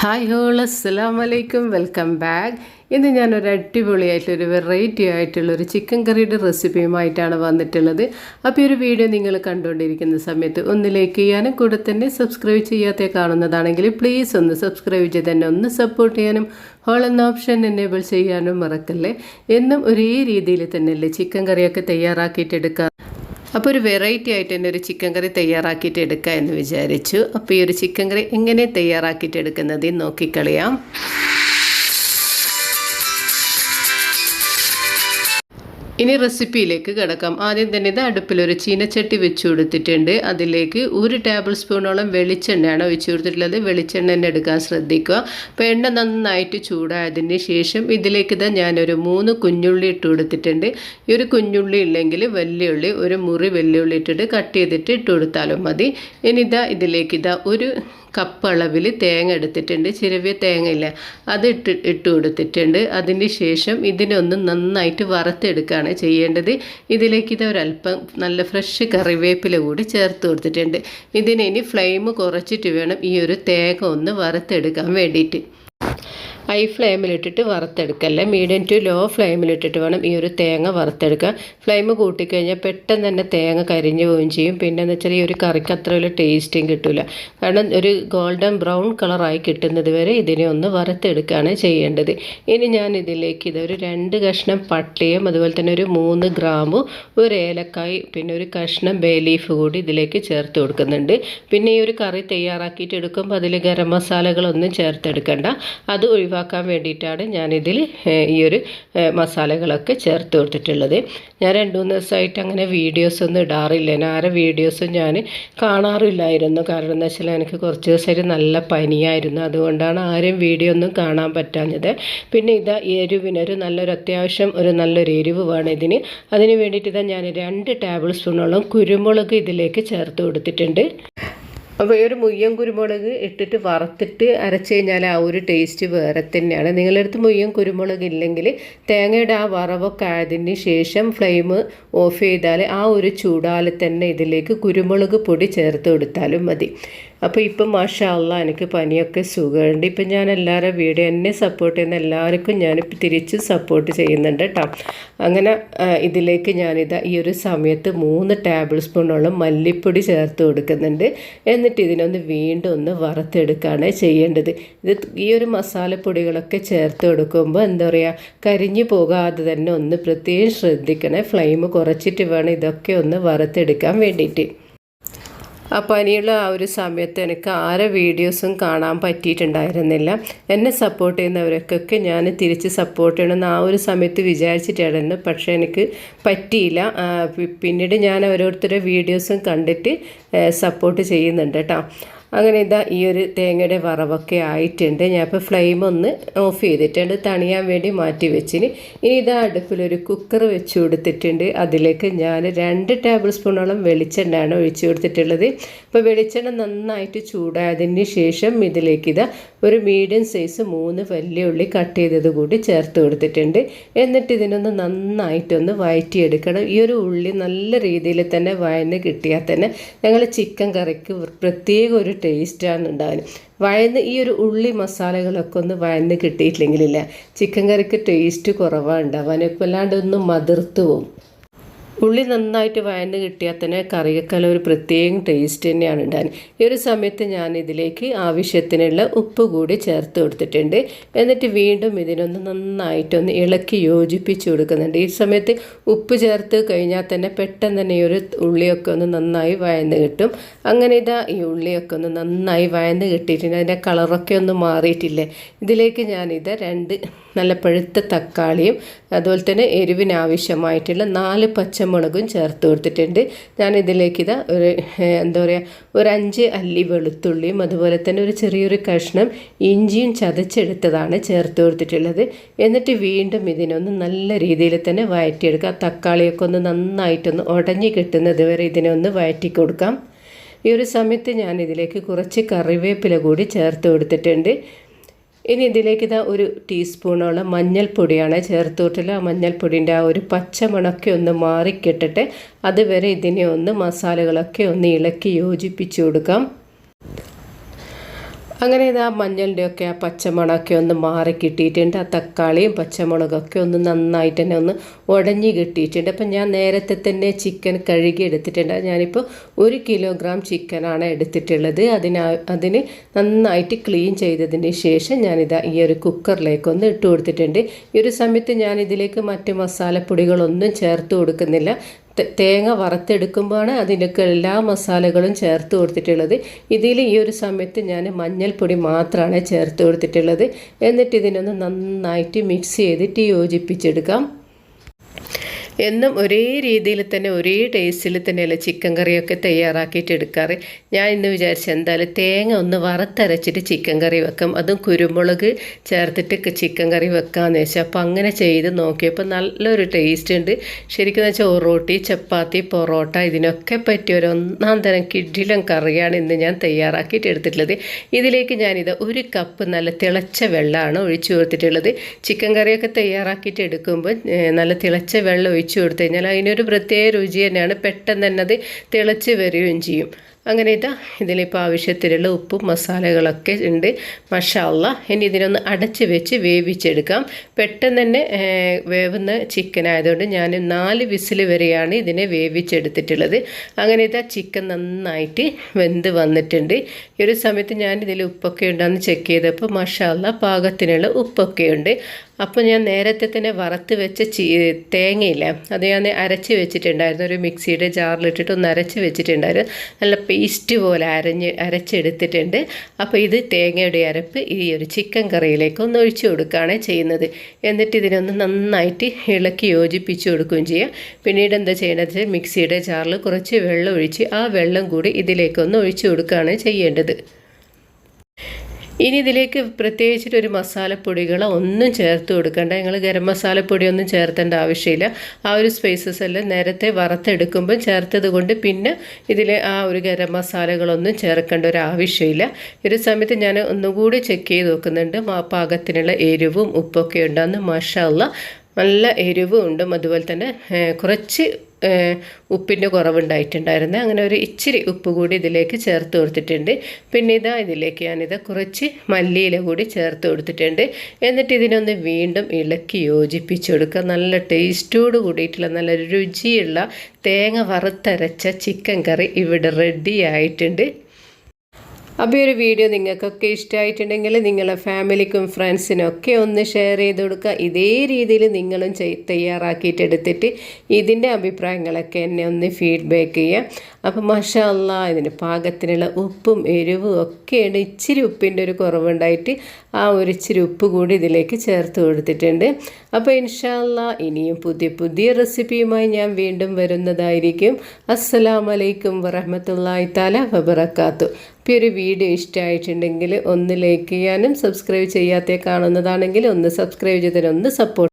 Hi whole അസ്സലാം വലൈക്കും welcome back. ഇന്ന് ഞാനൊരു അടിപൊളിയായിട്ടൊരു വെറൈറ്റി ആയിട്ടുള്ളൊരു ചിക്കൻ കറിയുടെ റെസിപ്പിയുമായിട്ടാണ് വന്നിട്ടുള്ളത്. അപ്പോൾ ഈ ഒരു വീഡിയോ നിങ്ങൾ കണ്ടുകൊണ്ടിരിക്കുന്ന സമയത്ത് ഒന്ന് ലൈക്ക് ചെയ്യാനും കൂടെ തന്നെ സബ്സ്ക്രൈബ് ചെയ്യാത്ത കാണുന്നതാണെങ്കിൽ പ്ലീസ് ഒന്ന് സബ്സ്ക്രൈബ് ചെയ്ത് തന്നെ ഒന്ന് സപ്പോർട്ട് ചെയ്യാനും ഹോൾ എന്ന ഓപ്ഷൻ എനേബിൾ ചെയ്യാനും മറക്കല്ലേ. എന്നും ഒരേ രീതിയിൽ തന്നെയല്ലേ ചിക്കൻ കറിയൊക്കെ തയ്യാറാക്കിയിട്ടെടുക്കുക അപ്പോൾ ഒരു വെറൈറ്റി ആയിട്ട് തന്നെ ഒരു ചിക്കൻ കറി തയ്യാറാക്കിയിട്ട് എടുക്കാം എന്ന് വിചാരിച്ചു. അപ്പോൾ ഈ ഒരു ചിക്കൻ കറി എങ്ങനെ തയ്യാറാക്കിയിട്ട് എടുക്കുന്നത് നോക്കിക്കളയാം. ഇനി റെസിപ്പിയിലേക്ക് കിടക്കാം. ആദ്യം തന്നെ ഇത് അടുപ്പിലൊരു ചീനച്ചട്ടി വെച്ച് കൊടുത്തിട്ടുണ്ട്. അതിലേക്ക് ഒരു ടേബിൾ സ്പൂണോളം വെളിച്ചെണ്ണയാണ് ഒഴിച്ച് കൊടുത്തിട്ടുള്ളത്. വെളിച്ചെണ്ണ തന്നെ എടുക്കാൻ ശ്രദ്ധിക്കുക. അപ്പോൾ എണ്ണ നന്നായിട്ട് ചൂടായതിന് ശേഷം ഇതിലേക്ക് ഇതാ ഞാനൊരു മൂന്ന് കുഞ്ഞുള്ളി ഇട്ട് കൊടുത്തിട്ടുണ്ട്. ഈ ഒരു കുഞ്ഞുള്ളി ഇല്ലെങ്കിൽ വെള്ളിയുള്ളി ഒരു മുറി വെള്ളിയുള്ളി ഇട്ടിട്ട് കട്ട് ചെയ്തിട്ട് ഇട്ട് കൊടുത്താലും മതി. ഇനി ഇതാ ഇതിലേക്ക് ഇതാ ഒരു കപ്പ് അളവിൽ തേങ്ങ എടുത്തിട്ടുണ്ട്. ചിരവിയ തേങ്ങയില്ല. അത് ഇട്ട് ഇട്ട് കൊടുത്തിട്ടുണ്ട്. അതിന് ശേഷം ഇതിനൊന്ന് നന്നായിട്ട് വറുത്തെടുക്കുകയാണ് ചെയ്യേണ്ടത്. ഇതിലേക്ക് ഇത് ഒരല്പം നല്ല ഫ്രഷ് കറിവേപ്പില കൂടി ചേർത്ത് കൊടുത്തിട്ടുണ്ട്. ഇതിനെ ഇനി ഫ്ലെയിം കുറച്ചിട്ട് വേണം ഈ ഒരു തേങ്ങ ഒന്ന് വറുത്തെടുക്കാൻ വേണ്ടിയിട്ട്. ഹൈ ഫ്ലെയിമിലിട്ടിട്ട് വറുത്തെടുക്കല്ലേ മീഡിയം ടു ലോ ഫ്ലെയിമിലിട്ടിട്ട് വേണം ഈ ഒരു തേങ്ങ വറുത്തെടുക്കുക. ഫ്ലെയിം കൂട്ടിക്കഴിഞ്ഞാൽ പെട്ടെന്ന് തന്നെ തേങ്ങ കരിഞ്ഞു പോവുകയും ചെയ്യും. പിന്നെ എന്ന് വെച്ചാൽ ഈ ഒരു കറിക്ക് അത്ര വലിയ ടേസ്റ്റും കിട്ടില്ല കാരണം ഒരു ഗോൾഡൻ ബ്രൗൺ കളറായി കിട്ടുന്നത് വരെ ഇതിനെ ഒന്ന് വറുത്തെടുക്കുകയാണ് ചെയ്യേണ്ടത്. ഇനി ഞാൻ ഇതിലേക്ക് ഇതൊരു രണ്ട് കഷ്ണം പട്ടിയും അതുപോലെ തന്നെ ഒരു മൂന്ന് ഗ്രാമ്പും ഒരു ഏലക്കായ് പിന്നെ ഒരു കഷ്ണം ബേ ലീഫ് കൂടി ഇതിലേക്ക് ചേർത്ത് കൊടുക്കുന്നുണ്ട്. പിന്നെ ഈ ഒരു കറി തയ്യാറാക്കിയിട്ട് എടുക്കുമ്പോൾ അതിൽ ഗരം മസാലകളൊന്നും ചേർത്തെടുക്കണ്ട അത് ഒഴിവാക്കി ഒഴിവാക്കാൻ വേണ്ടിയിട്ടാണ് ഞാനിതിൽ ഈ ഒരു മസാലകളൊക്കെ ചേർത്ത് കൊടുത്തിട്ടുള്ളത്. ഞാൻ രണ്ടു മൂന്ന് ദിവസമായിട്ട് അങ്ങനെ വീഡിയോസ് ഒന്നും ഇടാറില്ല. ആരെ വീഡിയോസും ഞാൻ കാണാറില്ലായിരുന്നു. കാരണം എന്താ വെച്ചാൽ എനിക്ക് കുറച്ച് ദിവസമായിട്ട് നല്ല പനിയായിരുന്നു. അതുകൊണ്ടാണ് ആരും വീഡിയോ ഒന്നും കാണാൻ പറ്റാഞ്ഞത്. പിന്നെ ഇതാ എരിവിന് ഒരു നല്ലൊരു അത്യാവശ്യം ഒരു നല്ലൊരു എരിവ് വേണം ഇതിന്. അതിന് വേണ്ടിയിട്ട് ഇതാ ഞാൻ രണ്ട് ടേബിൾ സ്പൂണോളം കുരുമുളക് ഇതിലേക്ക് ചേർത്ത് കൊടുത്തിട്ടുണ്ട്. അപ്പോൾ ഈ ഒരു മുയ്യം കുരുമുളക് ഇട്ടിട്ട് വറുത്തിട്ട് അരച്ച് കഴിഞ്ഞാൽ ആ ഒരു ടേസ്റ്റ് വേറെ തന്നെയാണ്. നിങ്ങളെടുത്ത് മുയ്യം കുരുമുളക് ഇല്ലെങ്കിൽ തേങ്ങയുടെ ആ വറവൊക്കെ ആയതിന് ശേഷം ഫ്ലെയിം ഓഫ് ചെയ്താൽ ആ ഒരു ചൂടാൽ തന്നെ ഇതിലേക്ക് കുരുമുളക് പൊടി ചേർത്ത് കൊടുത്താലും മതി. അപ്പോൾ ഇപ്പം മാഷാ അല്ല എനിക്ക് പനിയൊക്കെ സുഖമുണ്ട് ഇപ്പം ഞാൻ എല്ലാവരും വീഡിയോ എന്നെ സപ്പോർട്ട് ചെയ്യുന്ന എല്ലാവർക്കും ഞാൻ തിരിച്ച് സപ്പോർട്ട് ചെയ്യുന്നുണ്ട് കേട്ടോ അങ്ങനെ ഇതിലേക്ക് ഞാനിത് ഈ ഒരു സമയത്ത് മൂന്ന് ടേബിൾ സ്പൂണോളം മല്ലിപ്പൊടി ചേർത്ത് കൊടുക്കുന്നുണ്ട്. എന്നിട്ട് ഇതിനൊന്ന് വീണ്ടും ഒന്ന് വറുത്തെടുക്കുകയാണ് ചെയ്യേണ്ടത്. ഇത് ഈ ഒരു മസാലപ്പൊടികളൊക്കെ ചേർത്ത് കൊടുക്കുമ്പോൾ എന്താ പറയുക കരിഞ്ഞു പോകാതെ തന്നെ ഒന്ന് പ്രത്യേകം ശ്രദ്ധിക്കണേ. ഫ്ലെയിം കുറച്ചിട്ട് വേണം ഇതൊക്കെ ഒന്ന് വറുത്തെടുക്കാൻ വേണ്ടിയിട്ട്. ആ പനിയുള്ള ആ ഒരു സമയത്ത് എനിക്ക് ആരെ വീഡിയോസും കാണാൻ പറ്റിയിട്ടുണ്ടായിരുന്നില്ല. എന്നെ സപ്പോർട്ട് ചെയ്യുന്നവരൊക്കെ ഞാൻ തിരിച്ച് സപ്പോർട്ട് ചെയ്യണമെന്ന് ആ ഒരു സമയത്ത് വിചാരിച്ചിട്ടായിരുന്നു. പക്ഷേ എനിക്ക് പറ്റിയില്ല. പിന്നീട് ഞാൻ ഓരോരുത്തരുടെ വീഡിയോസും കണ്ടിട്ട് സപ്പോർട്ട് ചെയ്യുന്നുണ്ട് കേട്ടോ. അങ്ങനെ ഇതാ ഈ ഒരു തേങ്ങയുടെ വറവൊക്കെ ആയിട്ടുണ്ട്. ഞാൻ ഇപ്പോൾ ഫ്ലെയിം ഒന്ന് ഓഫ് ചെയ്തിട്ടുണ്ട് തണിയാൻ വേണ്ടി മാറ്റി വെച്ചിന്. ഇനി ഇതാ അടുപ്പിലൊരു കുക്കർ വെച്ച് കൊടുത്തിട്ടുണ്ട്. അതിലേക്ക് ഞാൻ രണ്ട് ടേബിൾ സ്പൂണോളം വെളിച്ചെണ്ണയാണ് ഒഴിച്ചു കൊടുത്തിട്ടുള്ളത്. ഇപ്പോൾ വെളിച്ചെണ്ണ നന്നായിട്ട് ചൂടായതിന് ശേഷം ഇതിലേക്ക് ഇതാ ഒരു മീഡിയം സൈസ് മൂന്ന് വലിയ ഉള്ളി കട്ട് ചെയ്തത് കൂടി ചേർത്ത് കൊടുത്തിട്ടുണ്ട്. എന്നിട്ട് ഇതിനൊന്ന് നന്നായിട്ടൊന്ന് വഴറ്റിയെടുക്കണം ഈ ഒരു ഉള്ളി നല്ല രീതിയിൽ തന്നെ വഴന്ന് കിട്ടിയാൽ തന്നെ ഞങ്ങൾ ചിക്കൻ കറിക്ക് പ്രത്യേക ഒരു ടേസ്റ്റാണ് ഉണ്ടാകാൻ വഴന്ന് ഈ ഒരു ഉള്ളി മസാലകളൊക്കെ ഒന്ന് വഴന്ന് കിട്ടിയിട്ടില്ലെങ്കിലില്ല. ചിക്കൻ കറിക്ക് ടേസ്റ്റ് കുറവാണ് ഉണ്ടാവാനൊക്കെ അല്ലാണ്ട് ഒന്ന് മതിർത്ത് പോകും ഉള്ളി നന്നായിട്ട് വഴന്ന് കിട്ടിയാൽ തന്നെ കറിയൊക്കെ ഒരു പ്രത്യേകം ടേസ്റ്റ് തന്നെയാണ് ഉണ്ടാകുന്നത് ഈ ഒരു സമയത്ത് ഞാൻ ഇതിലേക്ക് ആവശ്യത്തിനുള്ള ഉപ്പ് കൂടി ചേർത്ത് കൊടുത്തിട്ടുണ്ട്. എന്നിട്ട് വീണ്ടും ഇതിനൊന്ന് നന്നായിട്ടൊന്ന് ഇളക്കി യോജിപ്പിച്ച് കൊടുക്കുന്നുണ്ട്. ഈ സമയത്ത് ഉപ്പ് ചേർത്ത് കഴിഞ്ഞാൽ തന്നെ പെട്ടെന്ന് തന്നെ ഈ ഒരു ഉള്ളിയൊക്കെ ഒന്ന് നന്നായി വഴന്ന് കിട്ടും. അങ്ങനെ ഇതാ ഈ ഉള്ളിയൊക്കെ ഒന്ന് നന്നായി വഴന്ന് കിട്ടിയിട്ടുണ്ട്. അതിന്റെ കളറൊക്കെ ഒന്ന് മാറിയിട്ടില്ലേ? ഇതിലേക്ക് ഞാനിത് രണ്ട് നല്ല പഴുത്ത തക്കാളിയും അതുപോലെ തന്നെ എരിവിനാവശ്യമായിട്ടുള്ള നാല് പച്ചമുളകും ചേർത്ത് കൊടുത്തിട്ടുണ്ട്. ഞാൻ ഇതിലേക്ക് ഇതാ ഒരു എന്താ പറയുക ഒരു അഞ്ച് അല്ലി വെളുത്തുള്ളിയും അതുപോലെ തന്നെ ഒരു ചെറിയൊരു കഷ്ണം ഇഞ്ചിയും ചതച്ചെടുത്തതാണ് ചേർത്ത് കൊടുത്തിട്ടുള്ളത്. എന്നിട്ട് വീണ്ടും ഇതിനൊന്ന് നല്ല രീതിയിൽ തന്നെ വഴറ്റിയെടുക്കുക തക്കാളിയൊക്കെ ഒന്ന് നന്നായിട്ടൊന്ന് ഉടഞ്ഞു കിട്ടുന്നത് വരെ ഇതിനെ ഒന്ന് വഴറ്റി കൊടുക്കാം. ഈ ഒരു സമയത്ത് ഞാൻ ഇതിലേക്ക് കുറച്ച് കറിവേപ്പില കൂടി ചേർത്ത് കൊടുത്തിട്ടുണ്ട്. ഇനി ഇതിലേക്ക് ഇതാ ഒരു ടീസ്പൂണോളം മഞ്ഞൾപ്പൊടിയാണ് ചേർത്തോട്ടിൽ ആ മഞ്ഞൾപ്പൊടിന്റെ ആ ഒരു പച്ചമണൊക്കെ ഒന്ന് മാറിക്കിട്ടിട്ട് അതുവരെ ഇതിനെ ഒന്ന് മസാലകളൊക്കെ ഒന്ന് ഇളക്കി യോജിപ്പിച്ചു കൊടുക്കാം. അങ്ങനെ ഇത് ആ മഞ്ഞളിന്റെ ഒക്കെ ആ പച്ചമുളകൊക്കെ ഒന്ന് മാറി കിട്ടിയിട്ടുണ്ട് ആ തക്കാളിയും പച്ചമുളകൊക്കെ ഒന്ന് നന്നായിട്ട് തന്നെ ഒന്ന് ഉടഞ്ഞ് കിട്ടിയിട്ടുണ്ട്. അപ്പം ഞാൻ നേരത്തെ തന്നെ ചിക്കൻ കഴുകി എടുത്തിട്ടുണ്ട്. ഞാനിപ്പോൾ ഒരു കിലോഗ്രാം ചിക്കനാണ് എടുത്തിട്ടുള്ളത്. അതിന് അതിന് നന്നായിട്ട് ക്ലീൻ ചെയ്തതിന് ശേഷം ഞാനിതാ ഈ ഒരു കുക്കറിലേക്ക് ഒന്ന് ഇട്ട് കൊടുത്തിട്ടുണ്ട്. ഈ ഒരു സമയത്ത് ഞാനിതിലേക്ക് മറ്റ് മസാലപ്പൊടികളൊന്നും ചേർത്ത് കൊടുക്കുന്നില്ല. തേങ്ങ വറുത്തെടുക്കുമ്പോഴാണ് അതിലേക്ക് എല്ലാ മസാലകളും ചേർത്ത് കൊടുത്തിട്ടുള്ളത്. ഇതിൽ ഈ ഒരു സമയത്ത് ഞാൻ മഞ്ഞൾപ്പൊടി മാത്രമാണ് ചേർത്ത് കൊടുത്തിട്ടുള്ളത്. എന്നിട്ട് ഇതിനൊന്ന് നന്നായിട്ട് മിക്സ് ചെയ്തിട്ട് യോജിപ്പിച്ചെടുക്കാം. എന്നും ഒരേ രീതിയിൽ തന്നെ ഒരേ ടേസ്റ്റിൽ തന്നെയല്ല ചിക്കൻ കറിയൊക്കെ തയ്യാറാക്കിയിട്ട് എടുക്കാറ്. ഞാൻ ഇന്ന് വിചാരിച്ചത് എന്തായാലും തേങ്ങ ഒന്ന് വറുത്തരച്ചിട്ട് ചിക്കൻ കറി വെക്കാം. അതും കുരുമുളക് ചേർത്തിട്ട് ചിക്കൻ കറി വെക്കാമെന്ന് വെച്ചാൽ അപ്പോൾ അങ്ങനെ ചെയ്ത് നോക്കിയപ്പോൾ നല്ലൊരു ടേസ്റ്റ് ഉണ്ട്. ശരിക്കും വെച്ചാൽ ഒറോട്ടി ചപ്പാത്തി പൊറോട്ട ഇതിനൊക്കെ പറ്റിയ ഒരു ഒന്നാം തരം കിഡിലും കറിയാണ് ഇന്ന് ഞാൻ തയ്യാറാക്കിയിട്ട് എടുത്തിട്ടുള്ളത്. ഇതിലേക്ക് ഞാനിത് ഒരു കപ്പ് നല്ല തിളച്ച വെള്ളമാണ് ഒഴിച്ചു കൊടുത്തിട്ടുള്ളത്. ചിക്കൻ കറിയൊക്കെ തയ്യാറാക്കിയിട്ട് എടുക്കുമ്പോൾ നല്ല തിളച്ച വെള്ളം ഒഴിച്ച് ഒഴിച്ചു കൊടുത്തു കഴിഞ്ഞാൽ അതിനൊരു പ്രത്യേക രുചി തന്നെയാണ്. പെട്ടെന്ന് തന്നെ അത് തിളച്ച് വരികയും ചെയ്യും. അങ്ങനെ ഇതാ ഇതിലിപ്പോൾ ആവശ്യത്തിലുള്ള ഉപ്പും മസാലകളൊക്കെ ഉണ്ട്. മഷാല്ല ഇനി ഇതിനൊന്ന് അടച്ച് വെച്ച് വേവിച്ചെടുക്കാം. പെട്ടെന്ന് തന്നെ വേവുന്ന ചിക്കൻ ആയതുകൊണ്ട് ഞാൻ നാല് വിസിൽ വരെയാണ് ഇതിനെ വേവിച്ചെടുത്തിട്ടുള്ളത്. അങ്ങനെ ഇതാ ചിക്കൻ നന്നായിട്ട് വെന്ത് വന്നിട്ടുണ്ട്. ഈ ഒരു സമയത്ത് ഞാൻ ഇതിൽ ഉപ്പൊക്കെ ഉണ്ടെന്ന് ചെക്ക് ചെയ്തപ്പോൾ മഷാല്ല പാകത്തിനുള്ള ഉപ്പൊക്കെ ഉണ്ട്. അപ്പോൾ ഞാൻ നേരത്തെ തന്നെ വറുത്ത് വെച്ച ചീ തേങ്ങയില്ല അത് ഞാൻ അരച്ച് വെച്ചിട്ടുണ്ടായിരുന്നു. ഒരു മിക്സിയുടെ ജാറിലിട്ടിട്ട് ഒന്ന് അരച്ച് വെച്ചിട്ടുണ്ടായിരുന്നു. നല്ല പേസ്റ്റ് പോലെ അരഞ്ഞ് അരച്ചെടുത്തിട്ടുണ്ട്. അപ്പോൾ ഇത് തേങ്ങയുടെ അരപ്പ് ഈ ഒരു ചിക്കൻ കറിയിലേക്ക് ഒന്ന് ഒഴിച്ചു കൊടുക്കുകയാണ് ചെയ്യുന്നത്. എന്നിട്ട് ഇതിനൊന്ന് നന്നായിട്ട് ഇളക്കി യോജിപ്പിച്ച് കൊടുക്കുകയും ചെയ്യാം. പിന്നീട് എന്താ ചെയ്യേണ്ടത്? മിക്സിയുടെ ജാറിൽ കുറച്ച് വെള്ളം ഒഴിച്ച് ആ വെള്ളം കൂടി ഇതിലേക്കൊന്ന് ഒഴിച്ചു കൊടുക്കുകയാണ് ചെയ്യേണ്ടത്. ഇനി ഇതിലേക്ക് പ്രത്യേകിച്ചിട്ട് ഒരു മസാലപ്പൊടികളോ ഒന്നും ചേർത്ത് കൊടുക്കേണ്ട. നിങ്ങൾ ഗരം മസാലപ്പൊടിയൊന്നും ചേർത്തേണ്ട ആവശ്യമില്ല. ആ ഒരു സ്പൈസസ് എല്ലാം നേരത്തെ വറുത്തെടുക്കുമ്പോൾ ചേർത്തത് കൊണ്ട് പിന്നെ ഇതിൽ ആ ഒരു ഗരം മസാലകളൊന്നും ചേർക്കേണ്ട ഒരു ആവശ്യമില്ല. ഒരു സമയത്ത് ഞാൻ ഒന്നുകൂടി ചെക്ക് ചെയ്ത് നോക്കുന്നുണ്ട്. പാകത്തിനുള്ള എരിവും ഉപ്പൊക്കെ ഉണ്ടെന്ന് മഷാല്ല നല്ല എരിവും ഉണ്ട്. അതുപോലെ തന്നെ കുറച്ച് ഉപ്പിന്റെ കുറവുണ്ടായിട്ടുണ്ടായിരുന്നു. അങ്ങനെ ഒരു ഇച്ചിരി ഉപ്പ് കൂടി ഇതിലേക്ക് ചേർത്ത് കൊടുത്തിട്ടുണ്ട്. പിന്നെ ഇതാ ഇതിലേക്ക് ഞാനിത് കുറച്ച് മല്ലിയില കൂടി ചേർത്ത് കൊടുത്തിട്ടുണ്ട്. എന്നിട്ട് ഇതിനൊന്ന് വീണ്ടും ഇളക്കി യോജിപ്പിച്ച് കൊടുക്കുക. നല്ല ടേസ്റ്റോട് കൂടിയിട്ടുള്ള നല്ല രുചിയുള്ള തേങ്ങ വറുത്തരച്ച ചിക്കൻ കറി ഇവിടെ റെഡി ആയിട്ടുണ്ട്. അപ്പോൾ ഈ ഒരു വീഡിയോ നിങ്ങൾക്കൊക്കെ ഇഷ്ടമായിട്ടുണ്ടെങ്കിൽ നിങ്ങളുടെ ഫാമിലിക്കും ഫ്രണ്ട്സിനും ഒക്കെ ഒന്ന് ഷെയർ ചെയ്ത് കൊടുക്കുക. ഇതേ രീതിയിൽ നിങ്ങളും തയ്യാറാക്കിയിട്ട് എടുത്തിട്ട് ഇതിന്റെ അഭിപ്രായങ്ങളൊക്കെ എന്നെ ഒന്ന് ഫീഡ്ബാക്ക് ചെയ്യുക. അപ്പോൾ മഷാല്ല ഇതിന് പാകത്തിനുള്ള ഉപ്പും എരിവും ഒക്കെയാണ് ഇച്ചിരി ഉപ്പിന്റെ ഒരു കുറവുണ്ടായിട്ട് ആ ഒരു ഇച്ചിരി ഉപ്പ് കൂടി ഇതിലേക്ക് ചേർത്ത് കൊടുത്തിട്ടുണ്ട്. അപ്പോൾ ഇൻഷാല്ല ഇനിയും പുതിയ പുതിയ റെസിപ്പിയുമായി ഞാൻ വീണ്ടും വരുന്നതായിരിക്കും. അസ്സലാമലൈക്കും വറഹമത്തല്ലായി താല വബറക്കാത്തു ഇപ്പോൾ ഒരു വീഡിയോ ഇഷ്ടമായിട്ടുണ്ടെങ്കിൽ ഒന്ന് ലൈക്ക് ചെയ്യാനും സബ്സ്ക്രൈബ് ചെയ്യാത്ത കാണുന്നതാണെങ്കിൽ ഒന്ന് സബ്സ്ക്രൈബ് ചെയ്തതിനൊന്ന് സപ്പോർട്ട്